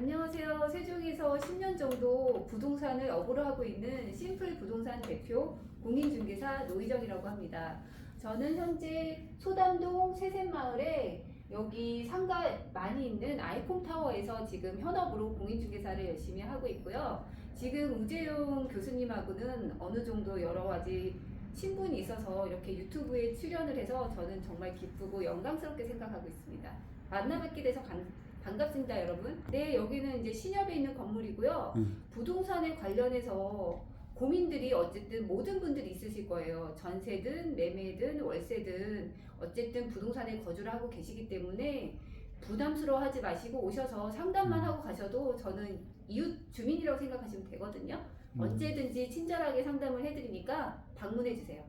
안녕하세요. 세종에서 10년 정도 부동산을 업으로 하고 있는 심플 부동산 대표 공인중개사 노희정이라고 합니다. 저는 현재 소담동 세샘마을에 여기 상가 많이 있는 아이콘 타워에서 지금 현업으로 공인중개사를 열심히 하고 있고요. 지금 우재용 교수님하고는 어느 정도 여러 가지 친분이 있어서 이렇게 유튜브에 출연을 해서 저는 정말 기쁘고 영광스럽게 생각하고 있습니다. 만나 뵙게 돼서 간- 반갑습니다, 여러분. 네, 여기는 이제 신협에 있는 건물이고요. 음. 부동산에 관련해서 고민들이 어쨌든 모든 분들이 있으실 거예요. 전세든 매매든 월세든 어쨌든 부동산에 거주를 하고 계시기 때문에 부담스러워하지 마시고 오셔서 상담만 음. 하고 가셔도 저는 이웃 주민이라고 생각하시면 되거든요. 음. 언제든지 친절하게 상담을 해드리니까 방문해 주세요.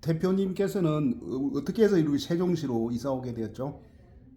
대표님께서는 어- 어떻게 해서 이렇게 세종시로 이사 오게 되었죠?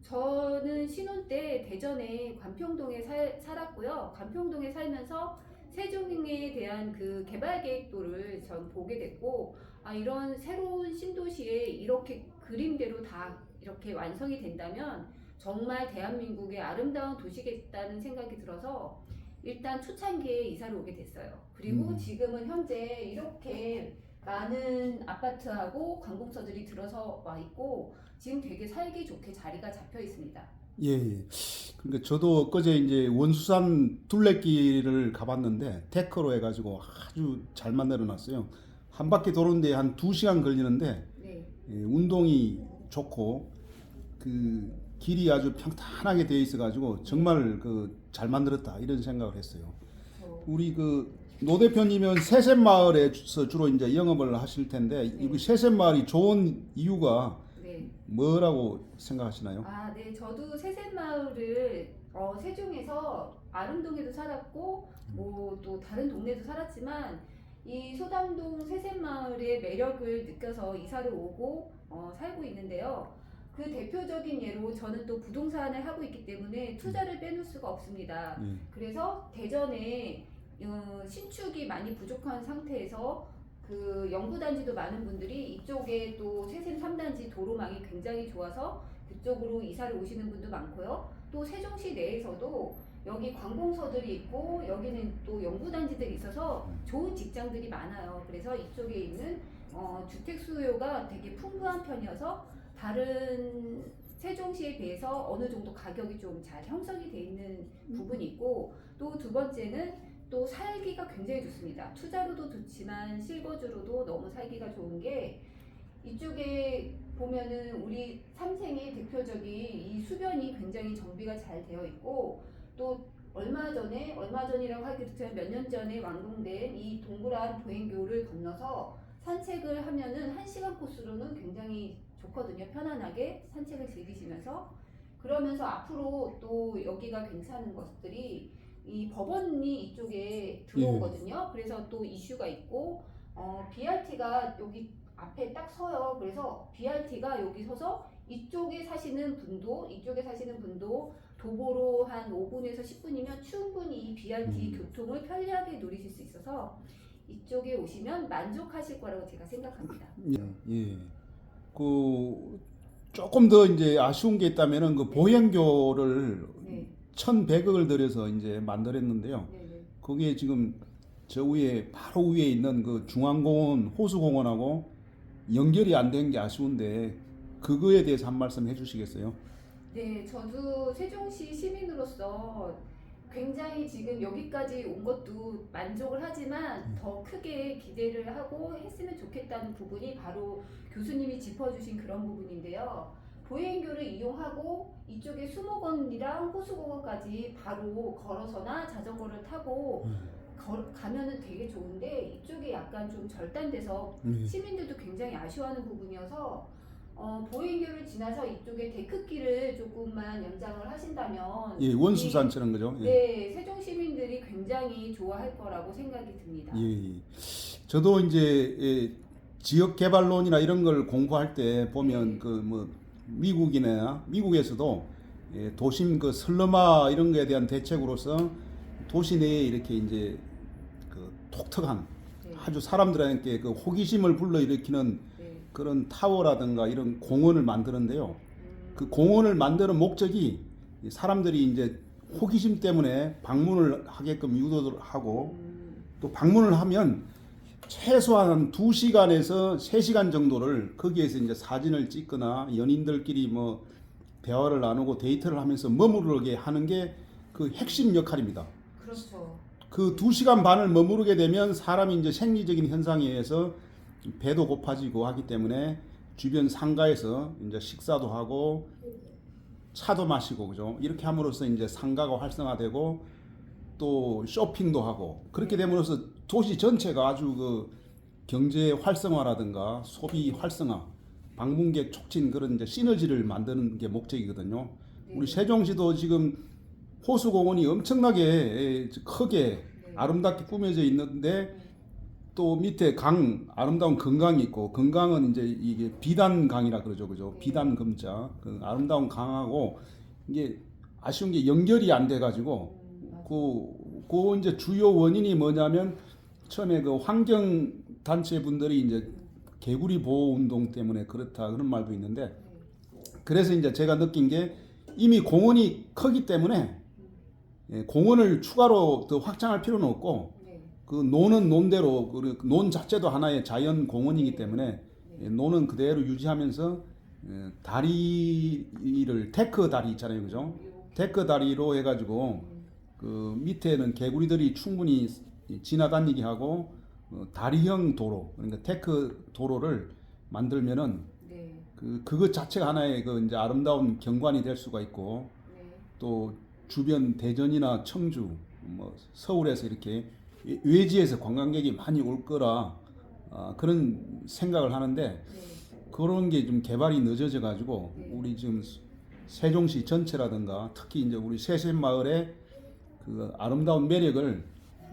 저는 신혼 때 대전에 관평동에 살, 살았고요. 관평동에 살면서 세종에 대한 그 개발 계획도를 전 보게 됐고, 아, 이런 새로운 신도시에 이렇게 그림대로 다 이렇게 완성이 된다면 정말 대한민국의 아름다운 도시겠다는 생각이 들어서 일단 초창기에 이사를 오게 됐어요. 그리고 음. 지금은 현재 이렇게 많은 아파트하고 관공서들이 들어서 와 있고 지금 되게 살기 좋게 자리가 잡혀 있습니다. 예, 예. 그러니까 저도 엊그제 이제 원수산 둘레길을 가봤는데 테크로 해가지고 아주 잘 만들어 놨어요. 한 바퀴 도는데 한 두 시간 걸리는데 네. 예, 운동이 좋고 그 길이 아주 평탄하게 되어 있어가지고 정말 그 잘 만들었다 이런 생각을 했어요. 저, 우리 그 노 대표님은 세샘 마을에서 주로 이제 영업을 하실 텐데 이 세샘 마을이 좋은 이유가 네. 뭐라고 생각하시나요? 아, 네. 저도 세샘마을을 어, 세종에서 아름동에도 살았고 뭐 또 다른 동네도 살았지만 이 소담동 세샘마을의 매력을 느껴서 이사를 오고 어, 살고 있는데요. 그 대표적인 예로 저는 또 부동산을 하고 있기 때문에 투자를 빼놓을 수가 없습니다. 예. 그래서 대전에 어, 신축이 많이 부족한 상태에서 그 영구단지도 많은 분들이 이쪽에 또 세샘 3단지 도로망이 굉장히 좋아서 그쪽으로 이사를 오시는 분도 많고요. 또 세종시 내에서도 여기 관공서들이 있고 여기는 또 영구단지들이 있어서 좋은 직장들이 많아요. 그래서 이쪽에 있는 어, 주택 수요가 되게 풍부한 편이어서 다른 세종시에 비해서 어느 정도 가격이 좀 잘 형성이 돼 있는 부분이 있고 또 두 번째는 또 살기가 굉장히 좋습니다. 투자로도 좋지만 실거주로도 너무 살기가 좋은 게 이쪽에 보면은 우리 삼생의 대표적인 이 수변이 굉장히 정비가 잘 되어 있고 또 얼마 전에 얼마 전이라고 하기도 전몇년 전에 완공된 이 동그란 보행교를 건너서 산책을 하면은 한 시간 코스로는 굉장히 좋거든요. 편안하게 산책을 즐기시면서 그러면서 앞으로 또 여기가 괜찮은 것들이 이 법원이 이쪽에 들어오거든요. 그래서 또 이슈가 있고 어, BRT가 여기 앞에 딱 서요. 그래서 BRT가 여기 서서 이쪽에 사시는 분도 이쪽에 사시는 분도 도보로 한 5분에서 10분이면 충분히 이 BRT 음. 교통을 편리하게 누리실 수 있어서 이쪽에 오시면 만족하실 거라고 제가 생각합니다. 예. 예. 그 조금 더 이제 아쉬운 게 있다면은 그 보행교를 네, 1,100억을 들여서 이제 만들었는데요. 네, 네. 거기에 지금 저 위에 바로 위에 있는 그 중앙공원 호수공원하고 연결이 안 된 게 아쉬운데 그거에 대해서 한 말씀 해주시겠어요? 네, 저도 세종시 시민으로서 굉장히 지금 여기까지 온 것도 만족을 하지만 더 크게 기대를 하고 했으면 좋겠다는 부분이 바로 교수님이 짚어주신 그런 부분인데요. 보행교를 이용하고 이쪽에 수목원이랑 호수공원까지 바로 걸어서나 자전거를 타고 걸- 가면은 되게 좋은데 이쪽에 약간 좀 절단돼서 예. 시민들도 굉장히 아쉬워하는 부분이어서 어, 보행교를 지나서 이쪽에 데크길을 조금만 연장을 하신다면 예, 원수산처럼 그죠? 이- 예. 네, 세종 시민들이 굉장히 좋아할 거라고 생각이 듭니다. 예, 예. 저도 이제 예, 지역 개발론이나 이런 걸 공부할 때 보면 네. 그뭐 미국이나 미국에서도 예, 도심 그 슬럼화 이런 거에 대한 대책으로서 도시 내에 이렇게 이제 그 독특한 네, 아주 사람들에게 그 호기심을 불러일으키는 네. 그런 타워라든가 이런 공원을 만드는데요. 음, 그 공원을 만드는 목적이 이 사람들이 이제 호기심 때문에 방문을 하게끔 유도를 하고 음, 또 방문을 하면 최소한 2시간에서 3시간 정도를 거기에서 이제 사진을 찍거나 연인들끼리 뭐 대화를 나누고 데이트를 하면서 머무르게 하는 게 그 핵심 역할입니다. 그렇죠. 그 2시간 반을 머무르게 되면 사람이 이제 생리적인 현상에 의해서 배도 고파지고 하기 때문에 주변 상가에서 이제 식사도 하고 차도 마시고 그죠? 이렇게 함으로써 이제 상가가 활성화되고 또 쇼핑도 하고 그렇게 됨으로써 도시 전체가 아주 그 경제 활성화라든가 소비 활성화, 방문객 촉진 그런 이제 시너지를 만드는 게 목적이거든요. 우리 세종시도 지금 호수공원이 엄청나게 크게 네. 아름답게 꾸며져 있는데 또 밑에 강 아름다운 금강이 있고 금강은 이제 이게 비단강이라 그러죠 그죠 네. 비단 금자 그 아름다운 강하고 이게 아쉬운 게 연결이 안 돼 가지고 음. 그, 그 이제 주요 원인이 뭐냐면 처음에 그 환경 단체 분들이 이제 개구리 보호 운동 때문에 그렇다 그런 말도 있는데 네. 그래서 이제 제가 느낀 게 이미 공원이 크기 때문에 예, 공원을 추가로 더 확장할 필요는 없고 네. 그 노는 논대로 그논 자체도 하나의 자연 공원이기 때문에 예, 노는 그대로 유지하면서 예, 다리를 테크 다리 있잖아요, 그죠? 테크 다리로 해가지고 그 밑에는 개구리들이 충분히 지나다니게 하고 어, 다리형 도로 그러니까 테크 도로를 만들면은 네. 그 그것 자체가 하나의 그 이제 아름다운 경관이 될 수가 있고 네. 또 주변 대전이나 청주, 뭐 서울에서 이렇게 외- 외지에서 관광객이 많이 올 거라 아, 그런 생각을 하는데 네. 그런 게 좀 개발이 늦어져 가지고 네. 우리 지금 세종시 전체라든가 특히 이제 우리 세샘 마을의 그 아름다운 매력을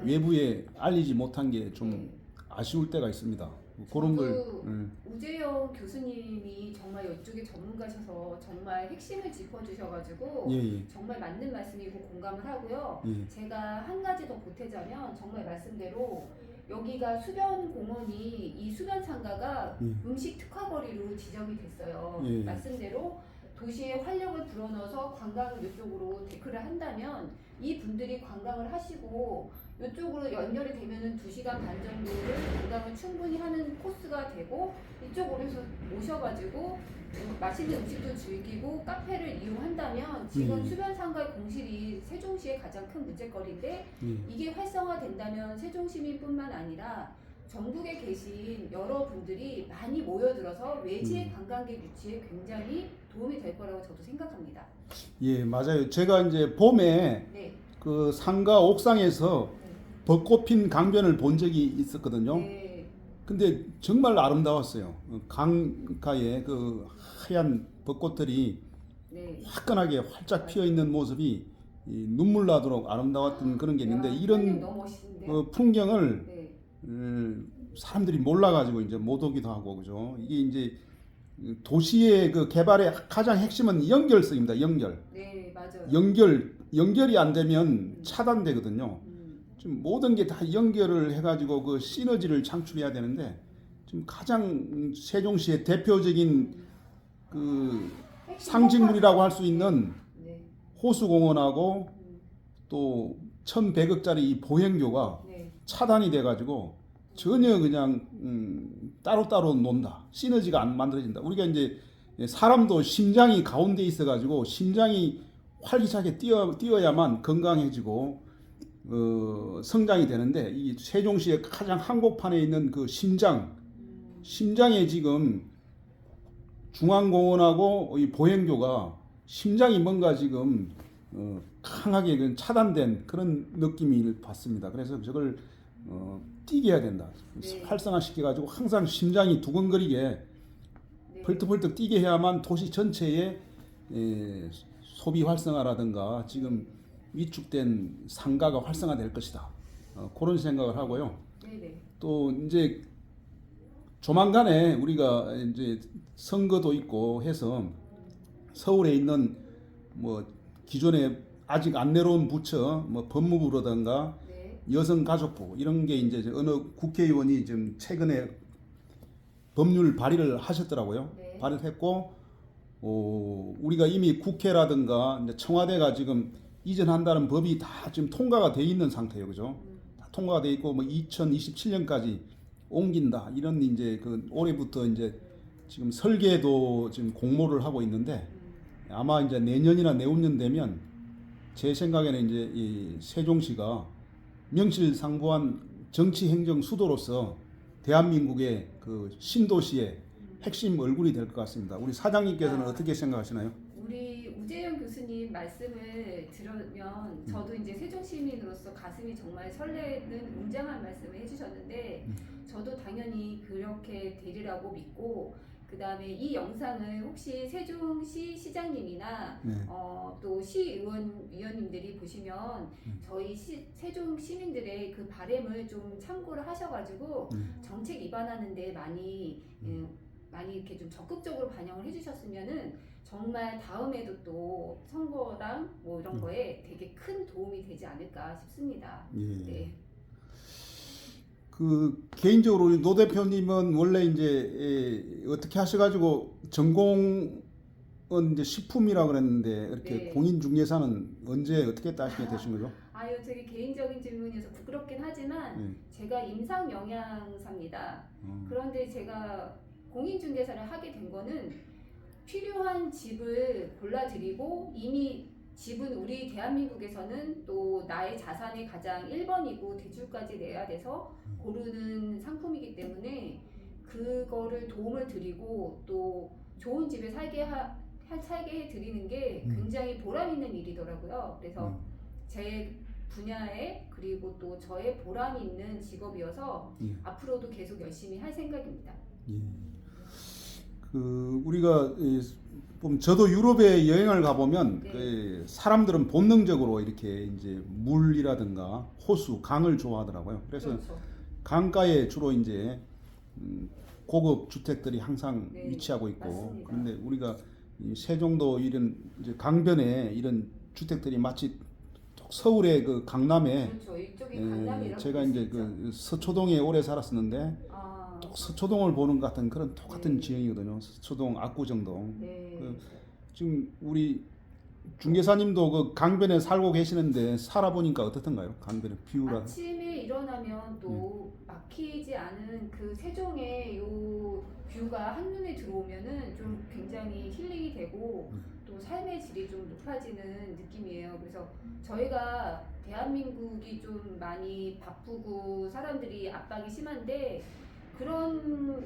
외부에 알리지 못한 게좀 네. 아쉬울 때가 있습니다. 그런 걸 저도 음, 우재영 교수님이 정말 이쪽에 전문가셔서 정말 핵심을 짚어주셔가지고 예, 예, 정말 맞는 말씀이고 공감을 하고요. 예. 제가 한 가지 더 보태자면 정말 말씀대로 여기가 수변 공원이 이 수변 상가가 예. 음식 특화 거리로 지정이 됐어요. 예. 말씀대로 도시에 활력을 불어넣어서 관광을 이쪽으로 데크를 한다면 이 분들이 관광을 하시고 이쪽으로 연결이 되면은 2시간 반 정도를 관광을 충분히 하는 코스가 되고 이쪽으로 해서 모셔가지고 음, 맛있는 음식도 즐기고 카페를 이용한다면 지금 음. 수변 상가의 공실이 세종시의 가장 큰 문제거리인데 예. 이게 활성화된다면 세종 시민뿐만 아니라 전국에 계신 여러분들이 많이 모여들어서 외지의 음. 관광객 유치에 굉장히 도움이 될 거라고 저도 생각합니다. 예, 맞아요. 제가 이제 봄에 네. 그 상가 옥상에서 벚꽃 핀 강변을 본 적이 있었거든요. 네. 근데 정말 아름다웠어요. 어, 강가에 그 하얀 벚꽃들이 네. 화끈하게 활짝 피어 있는 모습이 이 눈물 나도록 아름다웠던 그런 게 있는데 야, 이런. 어, 풍경을 네. 음, 사람들이 몰라가지고 이제 못 오기도 하고 그죠. 이게 이제 도시의 그 개발의 가장 핵심은 연결성입니다. 연결. 네, 맞아요. 연결 연결이 안 되면 차단되거든요. 음, 지금 모든 게 다 연결을 해가지고 그 시너지를 창출해야 되는데 지금 가장 세종시의 대표적인 그 상징물이라고 할 수 있는 네. 호수공원하고 음, 또 1,100억짜리 이 보행교가 네. 차단이 돼가지고 전혀 그냥 음, 따로따로 논다. 시너지가 안 만들어진다. 우리가 이제 사람도 심장이 가운데 있어가지고 심장이 활기차게 뛰어, 뛰어야만 건강해지고 어, 성장이 되는데 이 세종시의 가장 한복판에 있는 그 심장 음, 심장에 지금 중앙공원하고 이 보행교가 심장이 뭔가 지금 어, 강하게 그 차단된 그런 느낌을 받습니다. 그래서 저걸 어, 뛰게 해야 된다. 네. 활성화시켜 가지고 항상 심장이 두근거리게 네. 펄떡펄떡 뛰게 해야만 도시 전체의 에, 소비 활성화라든가 지금 위축된 상가가 활성화될 것이다. 어, 그런 생각을 하고요. 네, 네. 또 이제 조만간에 우리가 이제 선거도 있고 해서 서울에 있는 뭐 기존에 아직 안 내려온 부처 뭐 법무부라든가 네. 여성가족부 이런 게 이제 어느 국회의원이 지금 최근에 법률 발의를 하셨더라고요. 네. 발의했고 어, 우리가 이미 국회라든가 청와대가 지금 이전한다는 법이 다 지금 통과가 돼 있는 상태예요, 그죠? 음, 다 통과가 돼 있고 뭐 2027년까지 옮긴다 이런 이제 그 올해부터 이제 지금 설계도 지금 공모를 하고 있는데 음, 아마 이제 내년이나 내후년 되면 제 생각에는 이제 이 세종시가 명실상부한 정치 행정 수도로서 대한민국의 그 신도시의 핵심 얼굴이 될 것 같습니다. 우리 사장님께서는 아. 어떻게 생각하시나요? 우재영 교수님 말씀을 들으면 저도 이제 세종 시민으로서 가슴이 정말 설레는 웅장한 말씀을 해주셨는데 저도 당연히 그렇게 되리라고 믿고 그 다음에 이 영상을 혹시 세종시 시장님이나 네. 어, 또 시의원 위원님들이 보시면 저희 시, 세종 시민들의 그 바램을 좀 참고를 하셔가지고 음. 정책 입안하는데 많이 음, 많이 이렇게 좀 적극적으로 반영을 해주셨으면은 정말 다음에도 또 선거랑 뭐 이런 음. 거에 되게 큰 도움이 되지 않을까 싶습니다. 예. 네. 그 개인적으로 우리 노 대표님은 원래 이제 예, 어떻게 하셔가지고 전공은 이제 식품이라 그랬는데 이렇게 네. 공인 중개사는 언제 어떻게 따시게 되신 거죠? 아유 되게 개인적인 질문이어서 부끄럽긴 하지만 예. 제가 임상 영양사입니다. 어. 그런데 제가 공인 중개사를 하게 된 거는 필요한 집을 골라드리고 이미 집은 우리 대한민국에서는 또 나의 자산의 가장 1번이고 대출까지 내야 돼서 고르는 상품이기 때문에 그거를 도움을 드리고 또 좋은 집에 살게 하, 하- 살게 해 드리는 게 음. 굉장히 보람 있는 일이더라고요. 그래서 음. 제 분야에 그리고 또 저의 보람이 있는 직업이어서 예. 앞으로도 계속 열심히 할 생각입니다. 예. 그 우리가 이, 보면 저도 유럽에 여행을 가보면 네. 그 사람들은 본능적으로 이렇게 이제 물이라든가 호수, 강을 좋아하더라고요. 그래서 그렇죠. 강가에 주로 이제 음, 고급 주택들이 항상 네, 위치하고 있고 맞습니다. 그런데 우리가 이 세종도 이런 이제 강변에 이런 주택들이 마치 서울의 그 강남에 그렇죠. 이쪽이 예, 제가 이제 있죠. 그 서초동에 오래 살았었는데 아, 또 서초동을 보는 것 같은 그런 똑같은 네. 지형이거든요. 서초동, 압구정동. 네. 그 지금 우리 중개사님도 그 강변에 살고 계시는데 살아보니까 어떻던가요? 강변의 뷰라. 아침에 일어나면 또 막히지 않은 그 세종의 요 뷰가 한눈에 들어오면은 좀 굉장히 힐링이 되고 음. 또 삶의 질이 좀 높아지는 느낌이에요. 그래서 저희가 대한민국이 좀 많이 바쁘고 사람들이 압박이 심한데 그런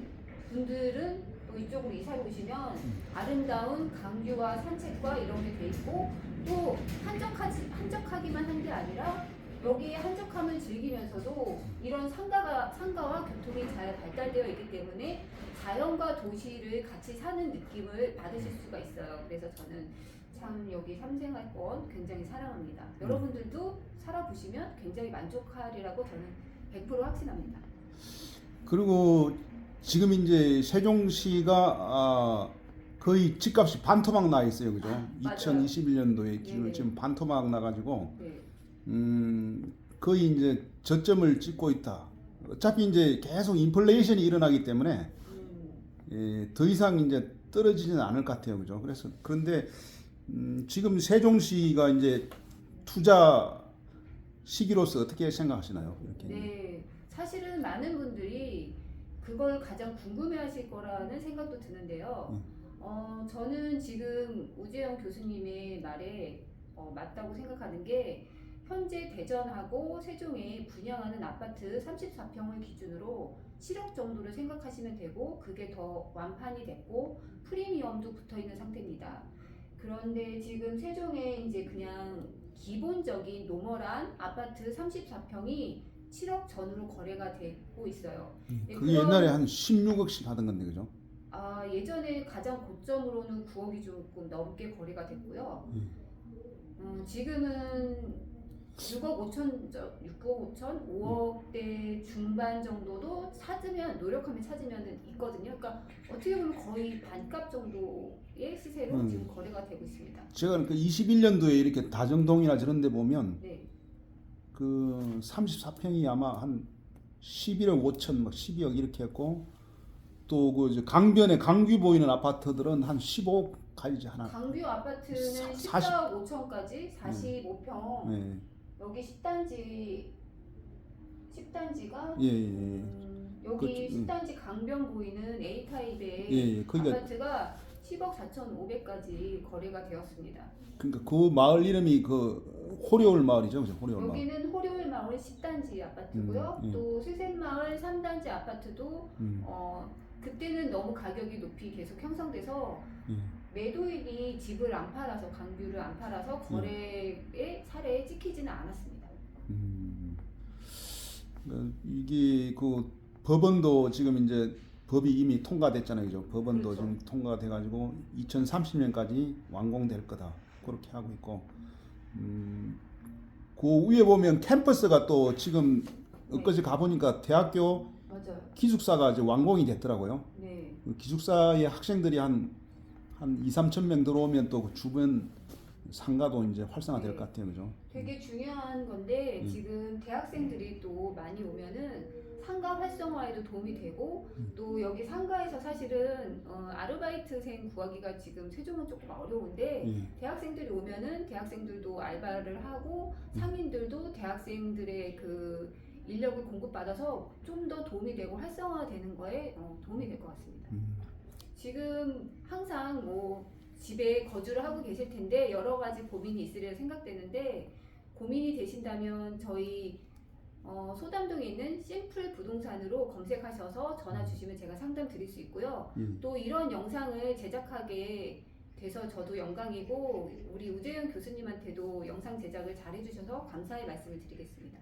분들은 또 이쪽으로 이사를 오시면 아름다운 강뷰와 산책과 이런 게 돼 있고 또 한적하지 한적하기만 한 게 아니라 여기에 한적함을 즐기면서도 이런 상가가 상가와 교통이 잘 발달되어 있기 때문에 자연과 도시를 같이 사는 느낌을 받으실 수가 있어요. 그래서 저는 참 여기 삼생활권 굉장히 사랑합니다. 여러분들도 살아보시면 굉장히 만족하리라고 저는 100% 확신합니다. 그리고 지금 이제 세종시가 아, 거의 집값이 반토막 나 있어요, 그죠? 맞아요. 2021년도에 기준 네네. 지금 반토막 나가지고 네. 음, 거의 이제 저점을 찍고 있다. 어차피 이제 계속 인플레이션이 일어나기 때문에 음, 예, 더 이상 이제 떨어지지는 않을 것 같아요, 그죠? 그래서 그런데 음, 지금 세종시가 이제 투자 시기로서 어떻게 생각하시나요? 이렇게 네, 사실은 많은 분들이 그걸 가장 궁금해하실 거라는 생각도 드는데요. 음. 어, 저는 지금 우재영 교수님의 말에 어, 맞다고 생각하는 게 현재 대전하고 세종에 분양하는 아파트 34평을 기준으로 7억 정도를 생각하시면 되고 그게 더 완판이 됐고 프리미엄도 붙어 있는 상태입니다. 그런데 지금 세종에 이제 그냥 기본적인 노멀한 아파트 34평이 7억 전후로 거래가 되고 있어요. 네, 그게 그런- 옛날에 한 16억씩 하던 건데, 그죠? 아, 예전에 가장 고점으로는 9억이 조금 넘게 거래가 됐고요. 음. 음, 지금은 6억 5천, 6억 5천, 5억대 중반 정도도 찾으면 노력하면 찾으면 있거든요. 그러니까 어떻게 보면 거의 반값 정도의 시세로 음. 지금 거래가 되고 있습니다. 제가 그 21년도에 이렇게 다정동이나 저런 데 보면 네, 그 34평이 아마 한 11억 5천, 막 12억 이렇게 했고 또 그 강변에 강뷰 보이는 아파트들은 한 15억 가야지 하나. 강뷰 아파트는 사- 14억 5천까지 45평 예, 여기 10단지 10단지가 예, 예. 음, 여기 그렇죠. 음. 10단지 강변 보이는 A 타입의 예, 예. 그러니까 아파트가 10억 4,500까지 거래가 되었습니다. 그러니까 그 마을 이름이 그 호려울 마을이죠, 그죠? 호려울 마을. 여기는 호료울 마을 10단지 아파트고요. 음, 예. 또 수셋마을 3단지 아파트도 음, 어, 그때는 너무 가격이 높이 계속 형성돼서 예. 매도인이 집을 안 팔아서 강뷰를 안 팔아서 거래의 사례에 찍히지는 않았습니다. 음. 그러니까 이게 그 법원도 지금 이제 법이 이미 통과됐잖아요, 그죠? 법원도 그렇죠. 지금 통과돼가지고 2030년까지 완공될 거다 그렇게 하고 있고, 음, 그 위에 보면 캠퍼스가 또 지금 엊그제 가보니까 대학교 맞아요. 기숙사가 이제 완공이 됐더라고요. 네. 그 기숙사에 학생들이 한, 한 2, 3천 명 들어오면 또그 주변 상가도 이제 활성화될 네. 것 같아요, 그죠? 되게 중요한 건데 음. 지금 대학생들이 또 많이 오면은 상가 활성화에도 도움이 되고 음. 또 여기 상가에서 사실은 어, 아르바이트생 구하기가 지금 세종은 조금 어려운데 예. 대학생들이 오면은 대학생들도 알바를 하고 음. 상인들도 대학생들의 그 인력을 공급받아서 좀 더 도움이 되고 활성화되는 거에 어, 도움이 될 것 같습니다. 음. 지금 항상 뭐 집에 거주를 하고 계실 텐데 여러 가지 고민이 있으리라 생각되는데 고민이 되신다면 저희 어, 소담동에 있는 심플 부동산으로 검색하셔서 전화 주시면 제가 상담 드릴 수 있고요. 예. 또 이런 영상을 제작하게 돼서 저도 영광이고 우리 우재현 교수님한테도 영상 제작을 잘 해주셔서 감사의 말씀을 드리겠습니다.